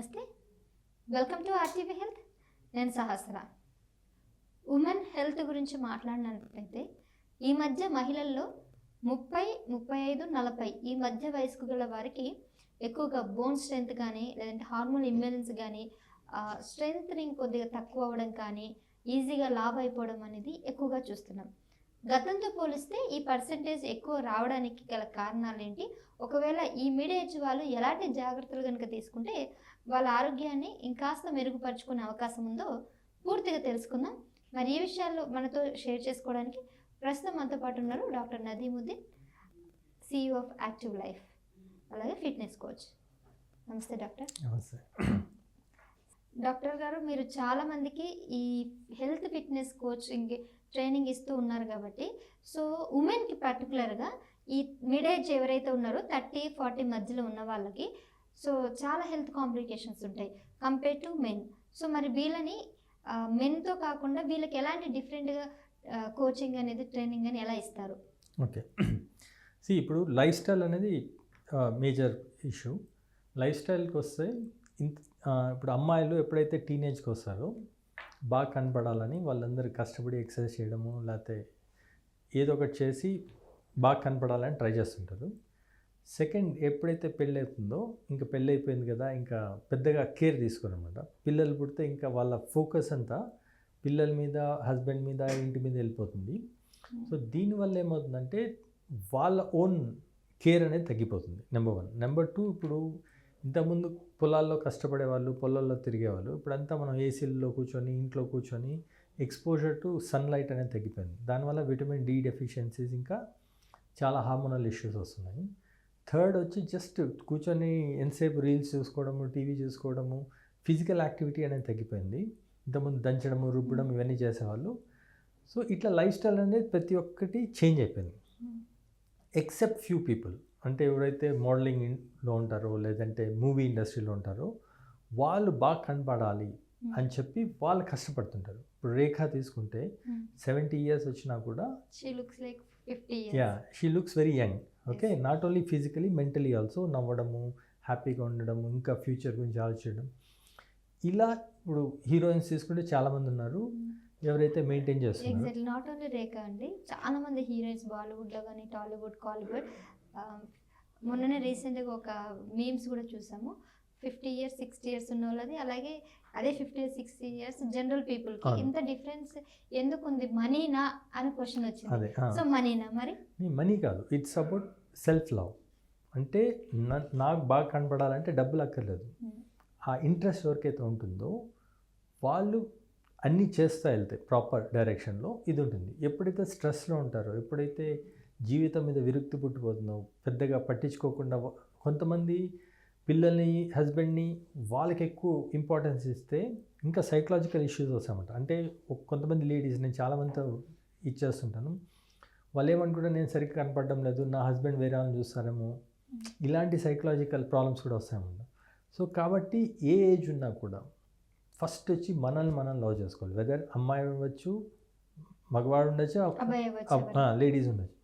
నమస్తే. Welcome to RTV health నేను సహస్ర. Women health గురించి మాట్లాడినట్లయితే ఈ మధ్య మహిళల్లో ముప్పై ముప్పై ఐదు నలభై ఈ మధ్య వయస్కు గల వారికి ఎక్కువగా బోన్ స్ట్రెంత్ కానీ లేదంటే హార్మోన్ ఇంబ్యాలెన్స్ కానీ స్ట్రెంగ్త్నింగ్ కొద్దిగా తక్కువ అవ్వడం కానీ ఈజీగా లావ్ అయిపోవడం అనేది ఎక్కువగా చూస్తున్నాం. గతంతో పోలిస్తే ఈ పర్సంటేజ్ ఎక్కువ రావడానికి గల కారణాలు ఏంటి ఒకవేళ ఈ మిడ్ ఏజ్ వాళ్ళు ఎలాంటి జాగ్రత్తలు కనుక తీసుకుంటే వాళ్ళ ఆరోగ్యాన్ని ఇంకాస్త మెరుగుపరుచుకునే అవకాశం ఉందో పూర్తిగా తెలుసుకుందాం. మరి ఈ విషయాల్లో మనతో షేర్ చేసుకోవడానికి ప్రస్తుతం మనతో పాటు ఉన్నారు doctor Nadeemuddin CEO of active life అలాగే ఫిట్నెస్ కోచ్ నమస్తే డాక్టర్. నమస్తే. డాక్టర్ గారు మీరు చాలా మందికి ఈ హెల్త్ ఫిట్నెస్ కోచింగ్ ట్రైనింగ్ ఇస్తూ ఉన్నారు కాబట్టి సో ఉమెన్కి పర్టికులర్గా ఈ మిడ్ ఏజ్ ఎవరైతే ఉన్నారో థర్టీ ఫార్టీ మధ్యలో ఉన్న వాళ్ళకి సో చాలా హెల్త్ కాంప్లికేషన్స్ ఉంటాయి కంపేర్ టు మెన్. సో మరి వీళ్ళని మెన్తో కాకుండా వీళ్ళకి ఎలాంటి డిఫరెంట్గా కోచింగ్ అనేది ట్రైనింగ్ అని ఎలా ఇస్తారు? ఓకే. సి ఇప్పుడు లైఫ్ స్టైల్ అనేది మేజర్ ఇష్యూ. లైఫ్ స్టైల్కి వస్తే ఇప్పుడు అమ్మాయిలు ఎప్పుడైతే టీనేజ్కి వస్తారో బాగా కనపడాలని వాళ్ళందరూ కష్టపడి ఎక్సర్సైజ్ చేయడము లేకపోతే ఏదో ఒకటి చేసి బాగా కనపడాలని ట్రై చేస్తుంటారు. సెకండ్ ఎప్పుడైతే పెళ్ళి అవుతుందో ఇంకా పెళ్ళి అయిపోయింది కదా ఇంకా పెద్దగా కేర్ తీసుకోరనమాట పిల్లలు పుడితే ఇంకా వాళ్ళ ఫోకస్ అంతా పిల్లల మీద హస్బెండ్ మీద ఇంటి మీద వెళ్ళిపోతుంది. సో దీనివల్ల ఏమవుతుందంటే వాళ్ళ ఓన్ కేర్ అనేది తగ్గిపోతుంది నెంబర్ వన్ నెంబర్ టూ ఇప్పుడు ఇంతకుముందు పొలాల్లో కష్టపడే వాళ్ళు పొలాల్లో తిరిగేవాళ్ళు ఇప్పుడంతా మనం ఏసీల్లో కూర్చొని ఇంట్లో కూర్చొని ఎక్స్పోజర్ టు సన్లైట్ అనేది తగ్గిపోయింది. దానివల్ల విటమిన్ డి డెఫిషియన్సీస్ ఇంకా చాలా హార్మోనల్ ఇష్యూస్ వస్తున్నాయి. థర్డ్ వచ్చి జస్ట్ కూర్చొని ఎంతసేపు రీల్స్ చూసుకోవడము టీవీ చూసుకోవడము ఫిజికల్ యాక్టివిటీ అనేది తగ్గిపోయింది. ఇంతకుముందు దంచడము రుబ్బడం ఇవన్నీ చేసేవాళ్ళు. సో ఇట్లా లైఫ్ స్టైల్ అనేది ప్రతి ఒక్కటి చేంజ్ అయిపోయింది. ఎక్సెప్ట్ ఫ్యూ పీపుల్ అంటే ఎవరైతే మోడలింగ్లో ఉంటారో లేదంటే మూవీ ఇండస్ట్రీలో ఉంటారో వాళ్ళు బాగా కనపడాలి అని చెప్పి వాళ్ళు కష్టపడుతుంటారు. ఇప్పుడు రేఖ తీసుకుంటే సెవెంటీ ఇయర్స్ వచ్చినా కూడా yeah she looks very young okay not only physically mentally also నవ్వడము హ్యాపీగా ఉండడము ఇంకా ఫ్యూచర్ గురించి ఆలోచించడం. ఇలా ఇప్పుడు హీరోయిన్స్ తీసుకుంటే చాలామంది ఉన్నారు. ఎవరైతే మెయింటైన్ చేస్తున్నారు ఎగ్జాక్ట్లీ నాట్ ఓన్లీ రేఖ అండి చాలా మంది హీరోయిన్స్ బాలీవుడ్లో కానీ టాలీవుడ్ కాలీవుడ్ మొన్ననే రీసెంట్గా ఒక మీమ్స్ కూడా చూసాము. ఫిఫ్టీ ఇయర్స్ సిక్స్టీ ఇయర్స్ ఉన్న వాళ్ళది అలాగే అదే ఫిఫ్టీ సిక్స్టీ ఇయర్స్ జనరల్ అవును. ఇంత డిఫరెన్స్ ఎందుకు ఉంది? మనీనా అని క్వశ్చన్ వచ్చింది. సో మనీనా మరి? మనీ కాదు. ఇట్స్ అబౌట్ సెల్ఫ్ లవ్ అంటే నాకు బాగా కనపడాలంటే డబ్బులు అక్కర్లేదు. ఆ ఇంట్రెస్ట్ ఎవరికైతే ఉంటుందో వాళ్ళు అన్నీ చేస్తూ వెళ్తాయి ప్రాపర్ డైరెక్షన్లో ఇది ఉంటుంది. ఎప్పుడైతే స్ట్రెస్లో ఉంటారో ఎప్పుడైతే జీవితం మీద విరక్తి పుట్టిపోతుందో పెద్దగా పట్టించుకోకుండా కొంతమంది పిల్లల్ని హస్బెండ్ని వాళ్ళకి ఎక్కువ ఇంపార్టెన్స్ ఇస్తే ఇంకా సైకలాజికల్ ఇష్యూస్ వస్తాయన్నమాట. అంటే కొంతమంది లేడీస్ నేను చాలామందితో ఇచ్చేస్తుంటాను. వాళ్ళు ఏమనుకుంటే నేను సరిగ్గా కనపడడం లేదు నా హస్బెండ్ వేరే వాళ్ళని చూస్తారేమో. ఇలాంటి సైకలాజికల్ ప్రాబ్లమ్స్ కూడా వస్తాయన్నమాట. సో కాబట్టి ఏ ఏజ్ ఉన్నా కూడా ఫస్ట్ వచ్చి మనల్ని మనం లవ్ చేసుకోవాలి. వెదర్ అమ్మాయి ఉండొచ్చు మగవాడు ఉండొచ్చు లేడీస్ ఉండొచ్చు.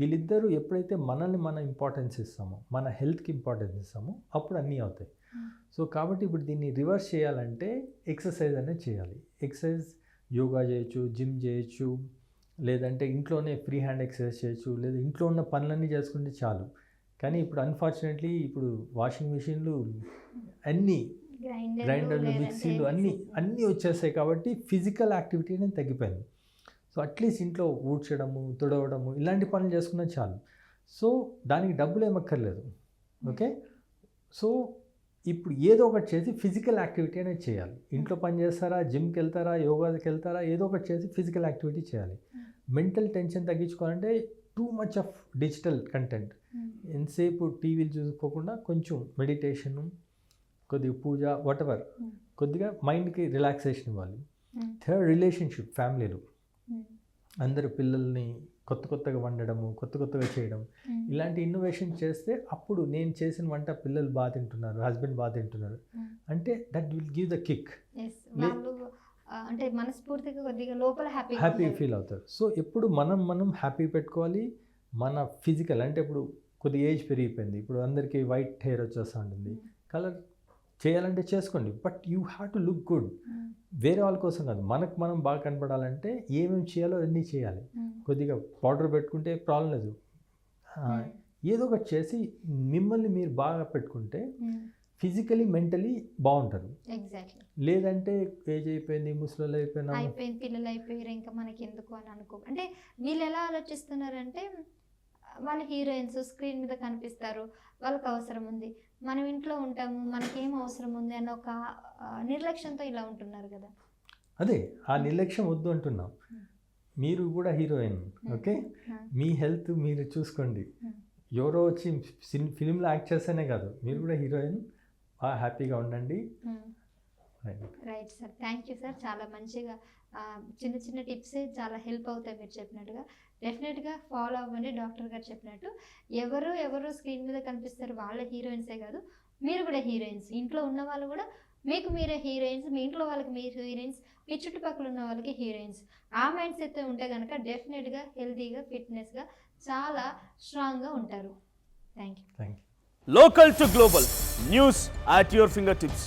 వీళ్ళిద్దరూ ఎప్పుడైతే మనల్ని మనం ఇంపార్టెన్స్ ఇస్తామో మన హెల్త్కి ఇంపార్టెన్స్ ఇస్తామో అప్పుడు అన్నీ అవుతాయి. సో కాబట్టి ఇప్పుడు దీన్ని రివర్స్ చేయాలంటే ఎక్సర్సైజ్ అనేది చేయాలి. ఎక్సర్సైజ్ యోగా చేయొచ్చు జిమ్ చేయొచ్చు లేదంటే ఇంట్లోనే ఫ్రీ హ్యాండ్ ఎక్సర్సైజ్ చేయొచ్చు లేదా ఇంట్లో ఉన్న పనులన్నీ చేసుకుంటే చాలు. కానీ ఇప్పుడు అన్ఫార్చునేట్లీ ఇప్పుడు వాషింగ్ మిషన్లు అన్నీ గ్రైండర్లు మిక్సీలు అన్నీ అన్నీ వచ్చేసాయి కాబట్టి ఫిజికల్ యాక్టివిటీ అనేది తగ్గిపోయింది. సో అట్లీస్ట్ ఇంట్లో ఊడ్చడము తుడవడము ఇలాంటి పనులు చేసుకున్నా చాలు. సో దానికి డబ్బులు ఏమక్కర్లేదు ఓకే? సో ఇప్పుడు ఏదో ఒకటి చేసి ఫిజికల్ యాక్టివిటీ అనేది చేయాలి. ఇంట్లో పని చేస్తారా జిమ్కి వెళ్తారా యోగాకి వెళ్తారా ఏదో ఒకటి చేసి ఫిజికల్ యాక్టివిటీ చేయాలి. Mental tension తగ్గించుకోవాలంటే too much of digital content. ఎంతసేపు టీవీలు చూసుకోకుండా కొంచెం మెడిటేషను కొద్దిగా పూజ వాటెవర్. కొద్దిగా మైండ్కి రిలాక్సేషన్ ఇవ్వాలి. థర్డ్ రిలేషన్షిప్ ఫ్యామిలీలో. అందరు పిల్లల్ని కొత్త కొత్తగా వండడము కొత్త కొత్తగా చేయడం ఇలాంటి ఇన్నోవేషన్ చేస్తే అప్పుడు నేను చేసిన వంట పిల్లలు బాగా తింటున్నారు హస్బెండ్ బాగా తింటున్నారు. అంటే that will give the kick అంటే మనస్ఫూర్తిగా కొద్దిగా లోపల హ్యాపీ హ్యాపీ ఫీల్ అవుతారు. సో ఎప్పుడు మనం మనం హ్యాపీ పెట్టుకోవాలి మన ఫిజికల్ అంటే ఇప్పుడు కొద్ది ఏజ్ పెరిగిపోయింది. ఇప్పుడు అందరికీ వైట్ హెయిర్ వచ్చేస్తూ ఉంటుంది. కలర్ చేయాలంటే చేసుకోండి. But you have to look good. వేరే వాళ్ళ కోసం కాదు. మనకు మనం బాగా కనపడాలంటే ఏమేమి చేయాలో అన్నీ చేయాలి. కొద్దిగా పౌడర్ పెట్టుకుంటే ప్రాబ్లం లేదు. ఆ, ఏదో ఒకటి చేసి మిమ్మల్ని మీరు బాగా పెట్టుకుంటే ఫిజికలీ మెంటలీ బాగుంటారు. ఎగ్జాక్ట్లీ లేదంటే ఏజ్ అయిపోయింది ముసలి అయిపోయినా. అయిపోయింది పిల్లలు అయిపోయారు ఇంకా మనకి ఎందుకు అని అనుకో. అంటే వీళ్ళు ఎలా ఆలోచిస్తున్నారంటే వాళ్ళ హీరోయిన్స్ స్క్రీన్ మీద కనిపిస్తారు. వాళ్ళకి అవసరం ఉంది. మనం ఇంట్లో ఉంటాము. మనకేం అవసరం ఉంది అన్న ఒక నిర్లక్ష్యంతో ఇలా ఉంటున్నారు కదా. అదే ఆ నిర్లక్ష్యం వద్దు అంటున్నాం. మీరు కూడా హీరోయిన్ ఓకే? మీ హెల్త్ మీరు చూసుకోండి. ఎవరో వచ్చి ఫిలింలో యాక్ట్ చేస్తేనే కాదు. మీరు కూడా హీరోయిన్ బాగా హ్యాపీగా ఉండండి. Right sir thank you sir చాలా మంచిగా చిన్న చిన్న టిప్సే చాలా హెల్ప్ అవుతాయి మీరు చెప్పినట్టుగా. డెఫినెట్గా ఫాలో అవ్వండి డాక్టర్ గారు చెప్పినట్టు. ఎవరు ఎవరు స్క్రీన్ మీద కనిపిస్తారు వాళ్ళ హీరోయిన్సే కాదు మీరు కూడా హీరోయిన్స్ ఇంట్లో ఉన్న వాళ్ళు కూడా మీకు మీరే హీరోయిన్స్ మీ ఇంట్లో వాళ్ళకి మీరు హీరోయిన్స్ మీ చుట్టుపక్కల ఉన్న వాళ్ళకి హీరోయిన్స్ ఆ మైండ్ సెట్ ఉంటే కనుక డెఫినెట్గా హెల్తీగా ఫిట్నెస్గా చాలా స్ట్రాంగ్గా ఉంటారు. Thank you thank you local to global news at your fingertips